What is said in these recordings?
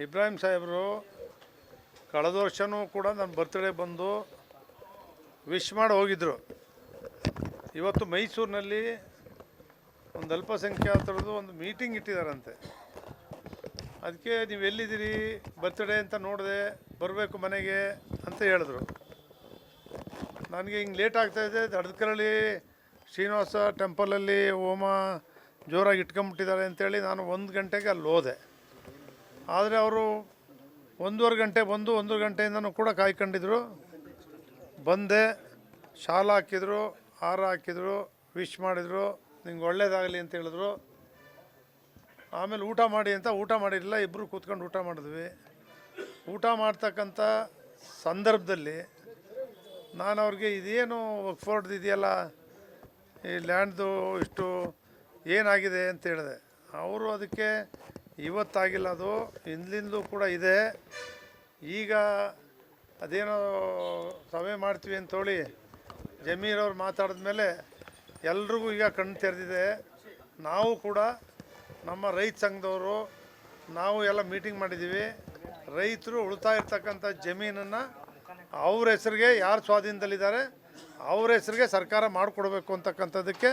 ಇಬ್ರಾಹಿಂ ಸಾಹೇಬರು ಕಳೆದ ವರ್ಷವೂ ಕೂಡ ನನ್ನ ಬರ್ತ್ಡೇ ಬಂದು ವಿಶ್ ಮಾಡಿ ಹೋಗಿದ್ದರು ಇವತ್ತು ಮೈಸೂರಿನಲ್ಲಿ ಒಂದು ಅಲ್ಪಸಂಖ್ಯಾತರದ್ದು ಒಂದು ಮೀಟಿಂಗ್ ಇಟ್ಟಿದ್ದಾರಂತೆ. ಅದಕ್ಕೆ ನೀವು ಎಲ್ಲಿದ್ದೀರಿ ಬರ್ತ್ಡೇ ಅಂತ ನೋಡಿದೆ ಬರಬೇಕು ಮನೆಗೆ ಅಂತ ಹೇಳಿದ್ರು. ನನಗೆ ಹಿಂಗೆ ಲೇಟ್ ಆಗ್ತಾಯಿದೆ ದಡದಕರಳ್ಳಿ ಶ್ರೀನಿವಾಸ ಟೆಂಪಲಲ್ಲಿ ಹೋಮ ಜೋರಾಗಿ ಇಟ್ಕೊಂಬಿಟ್ಟಿದ್ದಾರೆ ಅಂತೇಳಿ ನಾನು ಒಂದು ಗಂಟೆಗೆ ಅಲ್ಲಿ ಹೋದೆ. ಆದರೆ ಅವರು ಒಂದೂವರೆ ಗಂಟೆ ಬಂದು ಒಂದು ಗಂಟೆಯಿಂದನೂ ಕೂಡ ಕಾಯ್ಕೊಂಡಿದ್ರು. ಬಂದೆ, ಶಾಲ ಹಾಕಿದರು, ಹಾರ ಹಾಕಿದ್ರು, ವಿಶ್ ಮಾಡಿದರು, ನಿಂಗೆ ಒಳ್ಳೇದಾಗಲಿ ಅಂತ ಹೇಳಿದ್ರು. ಆಮೇಲೆ ಊಟ ಮಾಡಿ ಅಂತ ಊಟ ಮಾಡಿರಲಿಲ್ಲ ಇಬ್ಬರು ಕೂತ್ಕೊಂಡು ಊಟ ಮಾಡಿದ್ವಿ. ಊಟ ಮಾಡ್ತಕ್ಕಂಥ ಸಂದರ್ಭದಲ್ಲಿ ನಾನು ಅವ್ರಿಗೆ, ಇದೇನು ಫೋರ್ಡ್ದು ಇದೆಯಲ್ಲ? ಈ ಲ್ಯಾಂಡ್ದು ಇಷ್ಟು ಏನಾಗಿದೆ? ಅಂತ ಹೇಳಿದೆ. ಅವರು ಅದಕ್ಕೆ ಇವತ್ತಾಗಿಲ್ಲ ಅದು. ಹಿಂದಿಂದಲೂ ಕೂಡ ಇದೆ. ಈಗ ಅದೇನೋ ಸಭೆ ಮಾಡ್ತೀವಿ ಅಂತೇಳಿ ಜಮೀರವ್ರು ಮಾತಾಡಿದ್ಮೇಲೆ ಎಲ್ರಿಗೂ ಈಗ ಕಣ್ಣು ತೆರೆದಿದೆ. ನಾವು ಕೂಡ ನಮ್ಮ ರೈತ ಸಂಘದವರು ನಾವು ಎಲ್ಲ ಮೀಟಿಂಗ್ ಮಾಡಿದ್ದೀವಿ. ರೈತರು ಉಳಿತಾಯ ಇರ್ತಕ್ಕಂಥ ಜಮೀನನ್ನು ಅವ್ರ ಹೆಸರಿಗೆ ಯಾರು ಸ್ವಾಧೀನದಲ್ಲಿದ್ದಾರೆ ಅವ್ರ ಹೆಸರಿಗೆ ಸರ್ಕಾರ ಮಾಡಿಕೊಡ್ಬೇಕು ಅಂತಕ್ಕಂಥದ್ದಕ್ಕೆ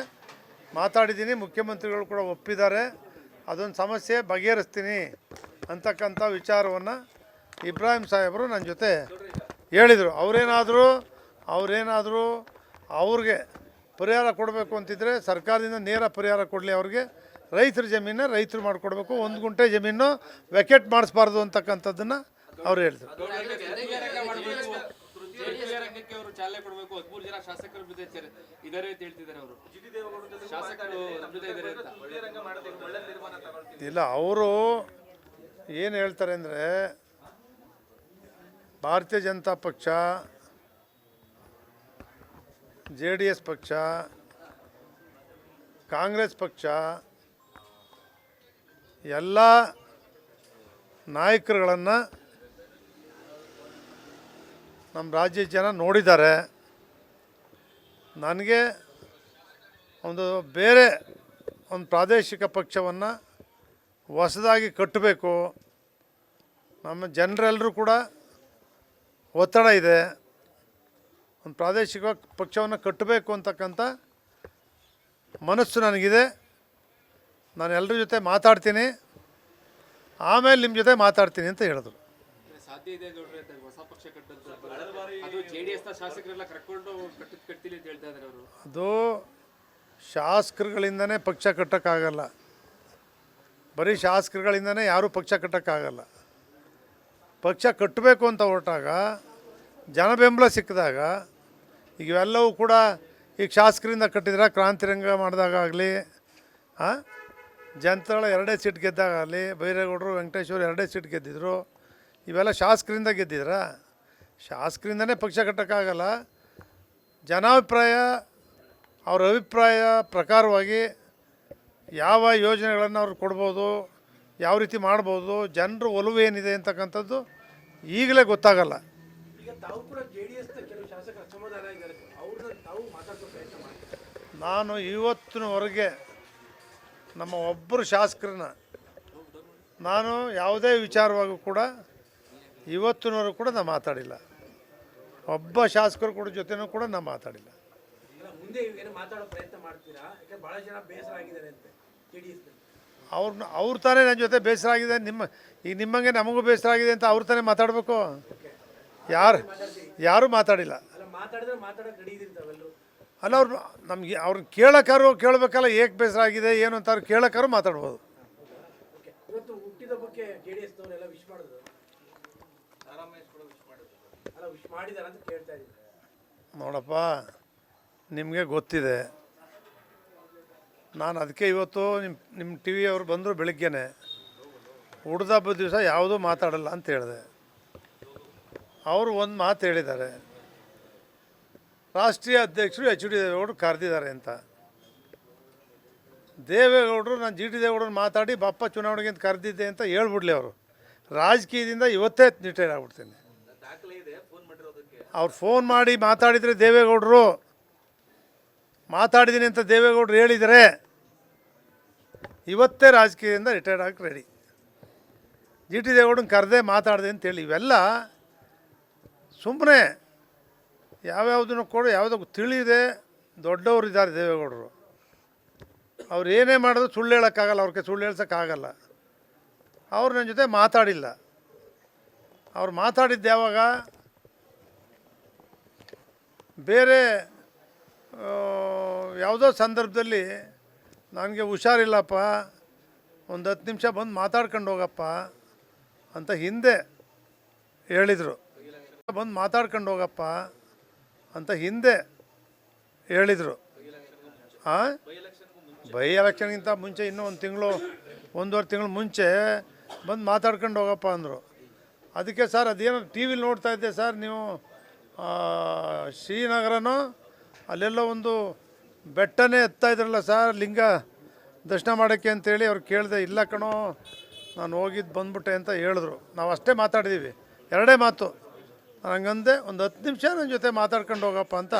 ಮಾತಾಡಿದ್ದೀನಿ. ಮುಖ್ಯಮಂತ್ರಿಗಳು ಕೂಡ ಒಪ್ಪಿದ್ದಾರೆ. ಅದೊಂದು ಸಮಸ್ಯೆ ಬಗೆಹರಿಸ್ತೀನಿ ಅಂತಕ್ಕಂಥ ವಿಚಾರವನ್ನು ಇಬ್ರಾಹಿಂ ಸಾಹೇಬರು ನನ್ನ ಜೊತೆ ಹೇಳಿದರು. ಅವರೇನಾದರೂ ಅವರೇನಾದರೂ ಅವ್ರಿಗೆ ಪರಿಹಾರ ಕೊಡಬೇಕು ಅಂತಿದ್ರೆ ಸರ್ಕಾರದಿಂದ ನೇರ ಪರಿಹಾರ ಕೊಡಲಿ ಅವ್ರಿಗೆ. ರೈತರ ಜಮೀನ ರೈತರು ಮಾಡಿಕೊಡ್ಬೇಕು. ಒಂದು ಗುಂಟೆ ಜಮೀನು ವೆಕೆಟ್ ಮಾಡಿಸ್ಬಾರ್ದು ಅಂತಕ್ಕಂಥದ್ದನ್ನು ಅವ್ರು ಹೇಳಿದ್ರು. ಚಾಲನೆ ಕೊಡಬೇಕು ಹದಿಮೂರು ಜನ ಶಾಸಕರ ಜೊತೆ ಇದಾರೆ ಅಂತ ಹೇಳ್ತಿದ್ದಾರೆ ಅವರು. ಶಾಸಕರು ನಮ್ಮ ಜೊತೆ ಇದಾರೆ ಅಂತ. ಇಲ್ಲ ಅವರು ಏನು ಹೇಳ್ತಾರೆ ಅಂದರೆ ಭಾರತೀಯ ಜನತಾ ಪಕ್ಷ ಜೆ ಡಿ ಎಸ್ ಪಕ್ಷ ಕಾಂಗ್ರೆಸ್ ಪಕ್ಷ ಎಲ್ಲ ನಾಯಕರುಗಳನ್ನು ನಮ್ಮ ರಾಜ್ಯದ ಜನ ನೋಡಿದ್ದಾರೆ. ನನಗೆ ಒಂದು ಬೇರೆ ಒಂದು ಪ್ರಾದೇಶಿಕ ಪಕ್ಷವನ್ನು ಹೊಸದಾಗಿ ಕಟ್ಟಬೇಕು. ನಮ್ಮ ಜನರೆಲ್ಲರೂ ಕೂಡ ಒತ್ತಡ ಇದೆ. ಒಂದು ಪ್ರಾದೇಶಿಕ ಪಕ್ಷವನ್ನು ಕಟ್ಟಬೇಕು ಅಂತಕ್ಕಂಥ ಮನಸ್ಸು ನನಗಿದೆ. ನಾನು ಎಲ್ಲರ ಜೊತೆ ಮಾತಾಡ್ತೀನಿ. ಆಮೇಲೆ ನಿಮ್ಮ ಜೊತೆ ಮಾತಾಡ್ತೀನಿ ಅಂತ ಹೇಳಿದ್ರು. ಸಾಧ್ಯ ಇದೆ ನೋಡ್ರಿ ಅಂತ ಹೊಸ ಪಕ್ಷ ಕಟ್ಟಂತ ಅದು ಜೆಡಿಎಸ್ನ ಶಾಸಕರೆಲ್ಲ ಕರ್ಕೊಂಡು ಕಟ್ಟಿದ್ ಕಟ್ತಿಲ್ಲ ಅಂತ ಹೇಳ್ತಾ ಇದಾರೆ ಅವರು. ಅದು ಶಾಸಕರುಗಳಿಂದನೇ ಪಕ್ಷ ಕಟ್ಟೋಕ್ಕಾಗಲ್ಲ. ಬರೀ ಶಾಸಕರುಗಳಿಂದನೇ ಯಾರೂ ಪಕ್ಷ ಕಟ್ಟೋಕ್ಕಾಗಲ್ಲ. ಪಕ್ಷ ಕಟ್ಟಬೇಕು ಅಂತ ಹೊರಟಾಗ ಜನ ಬೆಂಬಲ ಸಿಕ್ಕಿದಾಗ ಈಗ ಇವೆಲ್ಲವೂ ಕೂಡ ಈಗ ಶಾಸಕರಿಂದ ಕಟ್ಟಿದ್ರೆ? ಕ್ರಾಂತಿರಂಗ ಮಾಡಿದಾಗ ಆಗಲಿ ಜನತಾಳ ಎರಡೇ ಸೀಟ್ ಗೆದ್ದಾಗಲಿ ಬೈರೇಗೌಡರು ವೆಂಕಟೇಶ್ವರ ಎರಡೇ ಸೀಟ್ ಗೆದ್ದಿದ್ರು. ಇವೆಲ್ಲ ಶಾಸಕರಿಂದ ಗೆದ್ದಿದ್ರ? ಶಾಸಕರಿಂದನೇ ಪಕ್ಷ ಕಟ್ಟೋಕ್ಕಾಗಲ್ಲ. ಜನಾಭಿಪ್ರಾಯ ಅವ್ರ ಅಭಿಪ್ರಾಯ ಪ್ರಕಾರವಾಗಿ ಯಾವ ಯೋಜನೆಗಳನ್ನು ಅವ್ರು ಕೊಡ್ಬೋದು ಯಾವ ರೀತಿ ಮಾಡ್ಬೋದು ಜನರ ಒಲವು ಏನಿದೆ ಅಂತಕ್ಕಂಥದ್ದು ಈಗಲೇ ಗೊತ್ತಾಗಲ್ಲ. ನಾನು ಇವತ್ತಿನವರೆಗೆ ನಮ್ಮ ಒಬ್ಬರು ಶಾಸಕರನ್ನ ನಾನು ಯಾವುದೇ ವಿಚಾರವಾಗೂ ಕೂಡ ಇವತ್ತಿನವರೆಗೂ ಕೂಡ ನಾನು ಮಾತಾಡಿಲ್ಲ. ಒಬ್ಬ ಶಾಸಕರು ಕೂಡ ಜೊತೆನೂ ಕೂಡ ನಾನು ಮಾತಾಡಿಲ್ಲ. ಅವ್ರನ್ನ ಅವ್ರ ತಾನೇ ನನ್ನ ಜೊತೆ ಬೇಸರ ಆಗಿದೆ ನಿಮ್ಮ ಈಗ ನಿಮ್ಮಂಗೆ ನಮಗೂ ಬೇಸರ ಆಗಿದೆ ಅಂತ ಅವ್ರ ತಾನೇ ಮಾತಾಡಬೇಕು? ಯಾರು ಯಾರೂ ಮಾತಾಡಿಲ್ಲ. ಅಲ್ಲ ಅವ್ರು ನಮಗೆ ಅವ್ರನ್ನ ಕೇಳೋಕ್ಕಾರು ಕೇಳಬೇಕಲ್ಲ ಏಕೆ ಬೇಸರ ಆಗಿದೆ ಏನು ಅಂತ ಅವ್ರು ಕೇಳೋಕ್ಕಾರು ಮಾತಾಡ್ಬೋದು ಓಕೆ ಇವತ್ತು ಹುಟ್ಟಿದಬ್ಬಕ್ಕೆ ಜೆ ಡಿ ಎಸ್ನವರೆಲ್ಲ ವಿಶ್ ಮಾಡಿದ್ರು ಅಲ್ಲ ವಿಶ್ ಮಾಡಿದಾರ ಅಂತ ಕೇಳ್ತಾ ಇದ್ದೀನಿ ನೋಡಪ್ಪ, ನಿಮಗೆ ಗೊತ್ತಿದೆ. ನಾನು ಅದಕ್ಕೆ ಇವತ್ತು ನಿಮ್ಮ ನಿಮ್ಮ ಟಿ ವಿಯವರು ಬಂದರು ಬೆಳಿಗ್ಗೆನೆ. ಹುಡ್ದ ಹಬ್ಬದ ದಿವಸ ಯಾವುದೂ ಮಾತಾಡಲ್ಲ ಅಂತ ಹೇಳಿದೆ. ಅವರು ಒಂದು ಮಾತು ಹೇಳಿದ್ದಾರೆ. ರಾಷ್ಟ್ರೀಯ ಅಧ್ಯಕ್ಷರು ಎಚ್ ಡಿ ದೇವೇಗೌಡರು ಕರೆದಿದ್ದಾರೆ ಅಂತ. ದೇವೇಗೌಡರು ನಾನು ಜಿ ಟಿ ದೇವೇಗೌಡರು ಮಾತಾಡಿ ಬಪ್ಪ ಚುನಾವಣೆಗೆ ಅಂತ ಕರೆದಿದ್ದೆ ಅಂತ ಹೇಳ್ಬಿಡ್ಲಿ ಅವರು. ರಾಜಕೀಯದಿಂದ ಇವತ್ತೇ ರಿಟೈರ್ ಆಗ್ಬಿಡ್ತೀನಿ ಅವ್ರು ಫೋನ್ ಮಾಡಿ ಮಾತಾಡಿದರೆ ದೇವೇಗೌಡರು ಮಾತಾಡಿದ್ದೀನಿ ಅಂತ ದೇವೇಗೌಡರು ಹೇಳಿದರೆ ಇವತ್ತೇ ರಾಜಕೀಯದಿಂದ ರಿಟೈರ್ಡ್ ಆಗಕ್ಕೆ ರೆಡಿ ಜಿ ಟಿ ದೇವೇಗೌಡನ ಕರೆದೇ ಮಾತಾಡಿದೆ ಅಂತೇಳಿ ಇವೆಲ್ಲ ಸುಮ್ಮನೆ ಯಾವ್ಯಾವುದನ್ನು ಕೂಡ ಯಾವುದೋ ತಿಳಿದೆ ದೊಡ್ಡವರು ಇದ್ದಾರೆ ದೇವೇಗೌಡರು. ಅವ್ರು ಏನೇ ಮಾಡಿದ್ರು ಸುಳ್ಳು ಹೇಳೋಕ್ಕಾಗಲ್ಲ, ಅವ್ರಿಗೆ ಸುಳ್ಳು ಹೇಳ್ಸೋಕ್ಕಾಗಲ್ಲ. ಅವ್ರು ನನ್ನ ಜೊತೆ ಮಾತಾಡಿಲ್ಲ. ಅವ್ರು ಮಾತಾಡಿದ್ದು ಯಾವಾಗ? ಬೇರೆ ಯಾವುದೋ ಸಂದರ್ಭದಲ್ಲಿ ನನಗೆ ಹುಷಾರಿಲ್ಲಪ್ಪ, ಒಂದು ಹತ್ತು ನಿಮಿಷ ಬಂದು ಮಾತಾಡ್ಕೊಂಡು ಹೋಗಪ್ಪ ಅಂತ ಹಿಂದೆ ಹೇಳಿದರು. ಬಂದು ಮಾತಾಡ್ಕೊಂಡು ಹೋಗಪ್ಪ ಅಂತ ಹಿಂದೆ ಹೇಳಿದರು. ಹಾಂ ಬೈ ಎಲೆಕ್ಷನ್ಗಿಂತ ಮುಂಚೆ ಇನ್ನೂ ಒಂದು ತಿಂಗಳು, ಒಂದೂವರೆ ತಿಂಗಳು ಮುಂಚೆ ಬಂದು ಮಾತಾಡ್ಕೊಂಡು ಹೋಗಪ್ಪ ಅಂದರು. ಅದಕ್ಕೆ ಸರ್ ಅದೇನೋ ಟಿ ವಿಲಿ ನೋಡ್ತಾ ಇದ್ದೆ ಸರ್ ನೀವು ಶ್ರೀನಗರನೋ ಅಲ್ಲೆಲ್ಲೋ ಒಂದು ಬೆಟ್ಟನೇ ಎತ್ತಾ ಇದ್ರಲ್ಲ ಸರ್, ಲಿಂಗ ದರ್ಶನ ಮಾಡೋಕ್ಕೆ ಅಂತೇಳಿ ಅವ್ರು ಕೇಳಿದೆ, ಇಲ್ಲ ಕಣೋ, ನಾನು ಹೋಗಿದ್ದು ಬಂದ್ಬಿಟ್ಟೆ ಅಂತ ಹೇಳಿದ್ರು. ನಾವು ಅಷ್ಟೇ ಮಾತಾಡಿದ್ದೀವಿ ಎರಡೇ ಮಾತು. ನಾನು ಹಂಗಂದೆ, ಒಂದು ಹತ್ತು ನಿಮಿಷ ನನ್ನ ಜೊತೆ ಮಾತಾಡ್ಕೊಂಡು ಹೋಗಪ್ಪ ಅಂತ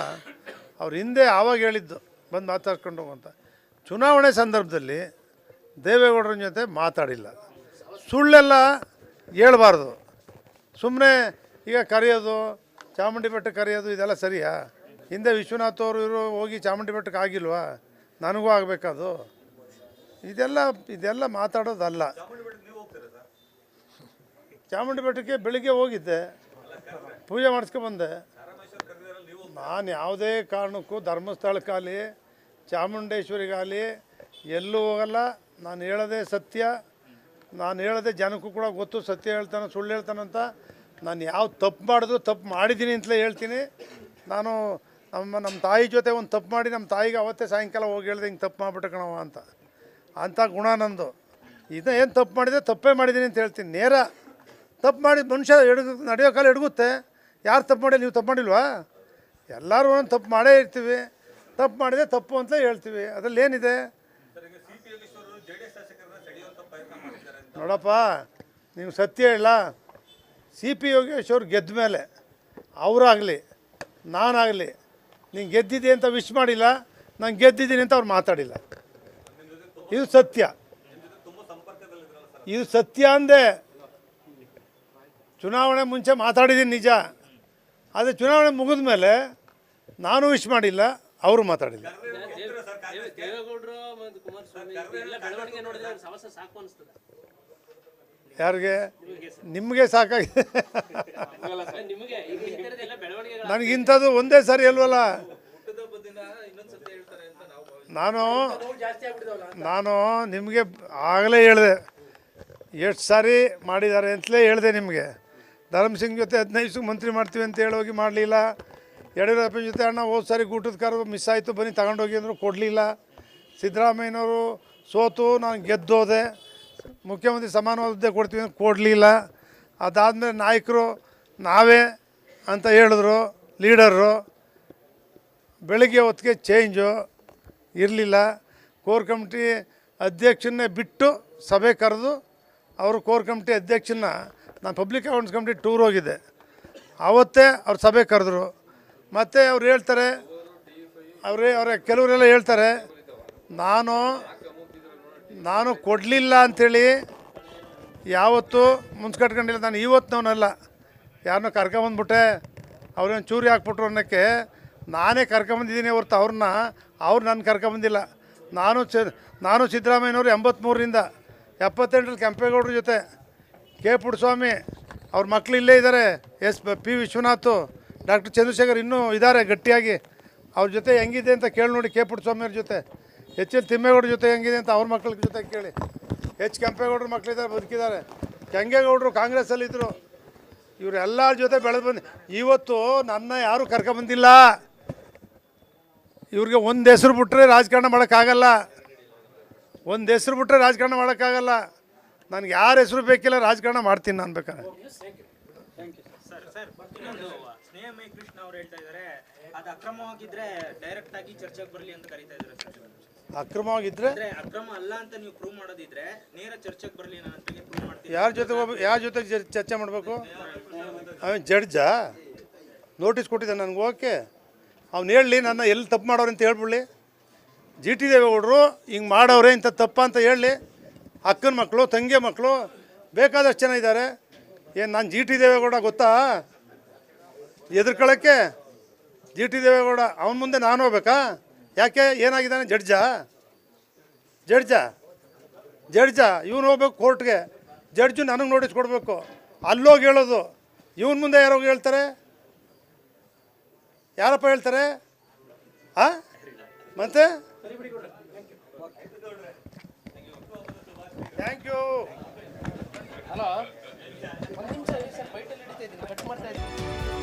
ಅವ್ರು ಹಿಂದೆ ಆವಾಗ ಹೇಳಿದ್ದು, ಬಂದು ಮಾತಾಡ್ಕೊಂಡು ಹೋಗು ಅಂತ. ಚುನಾವಣೆ ಸಂದರ್ಭದಲ್ಲಿ ದೇವೇಗೌಡರ ಜೊತೆ ಮಾತಾಡಿಲ್ಲ. ಸುಳ್ಳೆಲ್ಲ ಹೇಳ್ಬಾರ್ದು. ಸುಮ್ಮನೆ ಈಗ ಕರೆಯೋದು ಚಾಮುಂಡಿ ಬೆಟ್ಟಕ್ಕೆ ಕರೆಯೋದು ಇದೆಲ್ಲ ಸರಿಯಾ? ಹಿಂದೆ ವಿಶ್ವನಾಥ್ ಅವರು ಇವರು ಹೋಗಿ ಚಾಮುಂಡಿ ಬೆಟ್ಟಕ್ಕೆ ಆಗಿಲ್ವಾ? ನನಗೂ ಆಗಬೇಕದು. ಇದೆಲ್ಲ ಇದೆಲ್ಲ ಮಾತಾಡೋದಲ್ಲ. ಚಾಮುಂಡಿ ಬೆಟ್ಟಕ್ಕೆ ಬೆಳಿಗ್ಗೆ ಹೋಗಿದ್ದೆ. ಪೂಜೆ ಮಾಡಿಸ್ಕೊಂಬಂದೆ ನಾನು ಯಾವುದೇ ಕಾರಣಕ್ಕೂ ಧರ್ಮಸ್ಥಳಕ್ಕಾಗಲಿ, ಚಾಮುಂಡೇಶ್ವರಿಗಾಗಲಿ ಎಲ್ಲೂ ಹೋಗಲ್ಲ. ನಾನು ಹೇಳೋದೇ ಸತ್ಯ. ನಾನು ಹೇಳೋದೇ ಜನಕ್ಕೂ ಕೂಡ ಗೊತ್ತು. ಸತ್ಯ ಹೇಳ್ತಾನೆ ಸುಳ್ಳು ಹೇಳ್ತಾನಂತ ನಾನು ಯಾವ ತಪ್ಪು ಮಾಡಿದ್ರು ತಪ್ಪು ಮಾಡಿದ್ದೀನಿ ಅಂತಲೇ ಹೇಳ್ತೀನಿ. ನಾನು ನಮ್ಮ ನಮ್ಮ ತಾಯಿ ಜೊತೆ ಒಂದು ತಪ್ಪು ಮಾಡಿ ನಮ್ಮ ತಾಯಿಗೆ ಅವತ್ತೇ ಸಾಯಂಕಾಲ ಹೋಗಿ ಹೇಳ್ದೆ ಹಿಂಗೆ ತಪ್ಪು ಮಾಡ್ಬಿಟ್ಟೆ ಕಣವ ಅಂತ. ಅಂಥ ಗುಣ ನಂದು. ಇದು ಏನು ತಪ್ಪು ಮಾಡಿದೆ ತಪ್ಪೇ ಮಾಡಿದ್ದೀನಿ ಅಂತ ಹೇಳ್ತೀನಿ. ನೇರ ತಪ್ಪು ಮಾಡಿ ಮನುಷ್ಯ ಎಡಗು ನಡೆಯೋ ಕಾಲ ಎಡಗುತ್ತೆ. ಯಾರು ತಪ್ಪು ಮಾಡಿ ನೀವು ತಪ್ಪು ಮಾಡಿಲ್ವಾ? ಎಲ್ಲರೂ ಒಂದು ತಪ್ಪು ಮಾಡೇ ಇರ್ತೀವಿ. ತಪ್ಪು ಮಾಡಿದೆ ತಪ್ಪು ಅಂತಲೇ ಹೇಳ್ತೀವಿ. ಅದರಲ್ಲಿ ಏನಿದೆ? ನೋಡಪ್ಪ ನೀವು ಸತ್ಯ ಹೇಳ. ಸಿ ಪಿ ಯೋಗೇಶ್ ಅವ್ರು ಗೆದ್ದ ಮೇಲೆ, ಅವರಾಗಲಿ, ನಾನಾಗಲಿ, ನೀನು ಗೆದ್ದಿದ್ದೆ ಅಂತ ವಿಶ್ ಮಾಡಿಲ್ಲ, ನಾನು ಗೆದ್ದಿದ್ದೀನಿ ಅಂತ ಅವ್ರು ಮಾತಾಡಿಲ್ಲ. ಇದು ಸತ್ಯ. ಇದು ಸತ್ಯ ಅಂದೆ ಚುನಾವಣೆ ಮುಂಚೆ ಮಾತಾಡಿದ್ದೀನಿ ನಿಜ. ಆದರೆ ಚುನಾವಣೆ ಮುಗಿದ ಮೇಲೆ ನಾನು ವಿಶ್ ಮಾಡಿಲ್ಲ, ಅವರು ಮಾತಾಡಿಲ್ಲ. ಯಾರಿಗೆ? ನಿಮಗೆ ಸಾಕಾಗಿದೆ ನನಗೆ ಇಂಥದ್ದು ಒಂದೇ ಸಾರಿ ಅಲ್ವಲ್ಲ? ನಾನು ನಾನು ನಿಮಗೆ ಆಗಲೇ ಹೇಳಿದೆ. ಎಷ್ಟು ಸಾರಿ ಮಾಡಿದ್ದಾರೆ ಅಂತಲೇ ಹೇಳಿದೆ ನಿಮಗೆ. ಧರ್ಮ್ ಸಿಂಗ್ ಜೊತೆ ಹದಿನೈದು ಮಂತ್ರಿ ಮಾಡ್ತೀವಿ ಅಂತ ಹೇಳಿ ಹೋಗಿ ಮಾಡಲಿಲ್ಲ. ಯಡಿಯೂರಪ್ಪನ ಜೊತೆ ಅಣ್ಣ ಹೋದ ಸಾರಿ ಗೂಟದ ಕಾರು ಮಿಸ್ ಆಯಿತು, ಬನ್ನಿ ತಗೊಂಡೋಗಿ ಅಂದರು ಕೊಡಲಿಲ್ಲ. ಸಿದ್ದರಾಮಯ್ಯನವರು ಸೋತು, ನಾನು ಗೆದ್ದೋದೆ. ಮುಖ್ಯಮಂತ್ರಿ ಸಮಾನವಾದ ಹುದ್ದೆ ಕೊಡ್ತೀವಿ ಅಂತ ಕೊಡಲಿಲ್ಲ. ಅದಾದಮೇಲೆ ನಾಯಕರು ನಾವೇ ಅಂತ ಹೇಳಿದ್ರು, ಲೀಡರು. ಬೆಳಗ್ಗೆ ಹೊತ್ತಿಗೆ ಚೇಂಜು ಇರಲಿಲ್ಲ. ಕೋರ್ ಕಮಿಟಿ ಅಧ್ಯಕ್ಷನ್ನೇ ಬಿಟ್ಟು ಸಭೆ ಕರೆದು ಅವರು ಕೋರ್ ಕಮಿಟಿ ಅಧ್ಯಕ್ಷನ ನಾನು ಪಬ್ಲಿಕ್ ಅಕೌಂಟ್ಸ್ ಕಮಿಟಿ ಟೂರ್ ಹೋಗಿದ್ದೆ ಆವತ್ತೇ ಅವ್ರು ಸಭೆ ಕರೆದ್ರು. ಮತ್ತು ಅವ್ರು ಹೇಳ್ತಾರೆ, ಅವರೇ ಅವರೇ ಕೆಲವರೆಲ್ಲ ಹೇಳ್ತಾರೆ, ನಾನು ನಾನು ಕೊಡಲಿಲ್ಲ ಅಂಥೇಳಿ ಯಾವತ್ತೂ ಮುನ್ಸ್ಕಟ್ಕೊಂಡಿಲ್ಲ ನಾನು ಇವತ್ತಿನವನಲ್ಲ ಯಾರನ್ನೂ ಕರ್ಕೊಂಬಂದ್ಬಿಟ್ಟೆ ಅವ್ರೇನು ಚೂರಿ ಹಾಕ್ಬಿಟ್ರು ಅನ್ನೋಕ್ಕೆ ನಾನೇ ಕರ್ಕೊಂಬಂದಿದ್ದೀನಿ ಹೊರ್ತು ಅವ್ರನ್ನ, ಅವ್ರು ನನ್ನ ಕರ್ಕೊಂಬಂದಿಲ್ಲ. ನಾನು ಚ, ನಾನು ಸಿದ್ದರಾಮಯ್ಯನವರು ಎಂಬತ್ತ್ಮೂರರಿಂದ ಎಪ್ಪತ್ತೆಂಟರಲ್ಲಿ ಕೆಂಪೇಗೌಡರ ಜೊತೆ ಕೆ ಪುಟ್ಟಸ್ವಾಮಿ, ಅವ್ರ ಮಕ್ಕಳು ಇಲ್ಲೇ ಇದ್ದಾರೆ. S P Vishwanath, doctor Chandrashekar ಇನ್ನೂ ಇದ್ದಾರೆ ಗಟ್ಟಿಯಾಗಿ. ಅವ್ರ ಜೊತೆ ಹೆಂಗಿದೆ ಅಂತ ಕೇಳಿ ನೋಡಿ ಕೆ ಪುಟ್ಟಸ್ವಾಮಿಯವ್ರ ಜೊತೆ. ಎಚ್ ಎಲ್ ತಿಮ್ಮೇಗೌಡರ ಜೊತೆ ಹೆಂಗಿದೆ ಅಂತ ಅವ್ರ ಮಕ್ಕಳ ಜೊತೆ ಕೇಳಿ. ಎಚ್ ಕೆಂಪೇಗೌಡ್ರ ಮಕ್ಕಳಿದ್ದಾರೆ ಬದುಕಿದ್ದಾರೆ. ಕೆಂಗೇಗೌಡರು ಕಾಂಗ್ರೆಸ್ಸಲ್ಲಿದ್ದರು ಇವರೆಲ್ಲರ ಜೊತೆ ಬೆಳೆದು ಬಂದು ಇವತ್ತು ನನ್ನ ಯಾರೂ ಕರ್ಕೊಂಬಂದಿಲ್ಲ ಇವ್ರಿಗೆ ಒಂದು ಹೆಸರು ಬಿಟ್ಟರೆ ರಾಜಕಾರಣ ಮಾಡೋಕ್ಕಾಗಲ್ಲ. ಒಂದು ಹೆಸರು ಬಿಟ್ಟರೆ ರಾಜಕಾರಣ ಮಾಡೋಕ್ಕಾಗಲ್ಲ. ನನಗೆ ಯಾರ ಹೆಸರು ಬೇಕಿಲ್ಲ ರಾಜಕಾರಣ ಮಾಡ್ತೀನಿ ನಾನು ಬೇಕಾದ್ರೆ. ಕೃಷ್ಣ ಅವ್ರು ಹೇಳ್ತಾ ಇದ್ದಾರೆ. ಅದು ಅಕ್ರಮವಾಗಿದ್ರೆ ಡೈರೆಕ್ಟ್ ಆಗಿ ಚರ್ಚೆಗೆ ಬರಲಿ ಅಂತ ಕರಿತಾ ಇದ್ದಾರೆ ಸರ್ ಅಕ್ರಮವಾಗಿದ್ದರೆ ಅಕ್ರಮ ಅಲ್ಲ ಅಂತ ನೀವು ಪ್ರೂವ್ ಮಾಡೋದಿದ್ರೆ ನೇರ ಚರ್ಚೆಗೆ ಬರಲಿ ನಾನು ಅಂತ ಪ್ರೂವ್ ಮಾಡ್ತೀನಿ. ಯಾರ ಜೊತೆ ಹೋಗ್ಬೇಕು? ಯಾರ ಜೊತೆ ಚರ್ಚೆ ಮಾಡಬೇಕು? ಅವನು ಜಡ್ಜಾ? ನೋಟಿಸ್ ಕೊಟ್ಟಿದ್ದೆ ನನಗೆ ಓಕೆ. ಅವ್ನು ಹೇಳಲಿ ನನ್ನ ಎಲ್ಲಿ ತಪ್ಪು ಮಾಡೋರು ಅಂತ ಹೇಳ್ಬಿಡ್ಲಿ. ಜಿ ಟಿ ದೇವೇಗೌಡರು ಹಿಂಗೆ ಮಾಡೋರೆ ಇಂಥ ತಪ್ಪ ಅಂತ ಹೇಳಲಿ. ಅಕ್ಕನ ಮಕ್ಕಳು ತಂಗಿ ಮಕ್ಕಳು ಬೇಕಾದಷ್ಟು ಜನ ಇದ್ದಾರೆ ಏನು ನಾನು ಜಿ ಟಿ ದೇವೇಗೌಡ ಗೊತ್ತಾ? ಎದುರ್ಕೊಳ್ಳೋಕ್ಕೆ ಜಿ ಟಿ ದೇವೇಗೌಡ ಅವನ ಮುಂದೆ ನಾನು ಹೋಗ್ಬೇಕಾ? ಯಾಕೆ ಏನಾಗಿದ್ದಾನೆ? ಜಡ್ಜ? ಜಡ್ಜ? ಜಡ್ಜ, ಇವನು ಹೋಗ್ಬೇಕು ಕೋರ್ಟ್ಗೆ. ಜಡ್ಜು ನನಗೆ ನೋಟಿಸ್ ಕೊಡಬೇಕು. ಅಲ್ಲೋಗಿ ಹೇಳೋದು. ಇವನ ಮುಂದೆ ಯಾರೋಗಿ ಹೇಳ್ತಾರೆ? ಯಾರಪ್ಪ ಹೇಳ್ತಾರೆ? ಆ? ಮತ್ತೆ? ಥ್ಯಾಂಕ್ ಯು ಹಲೋ ಒಂದು ನಿಮಿಷ ಕಟ್ ಮಾಡ್ತಾ ಇದ್ದೀನಿ.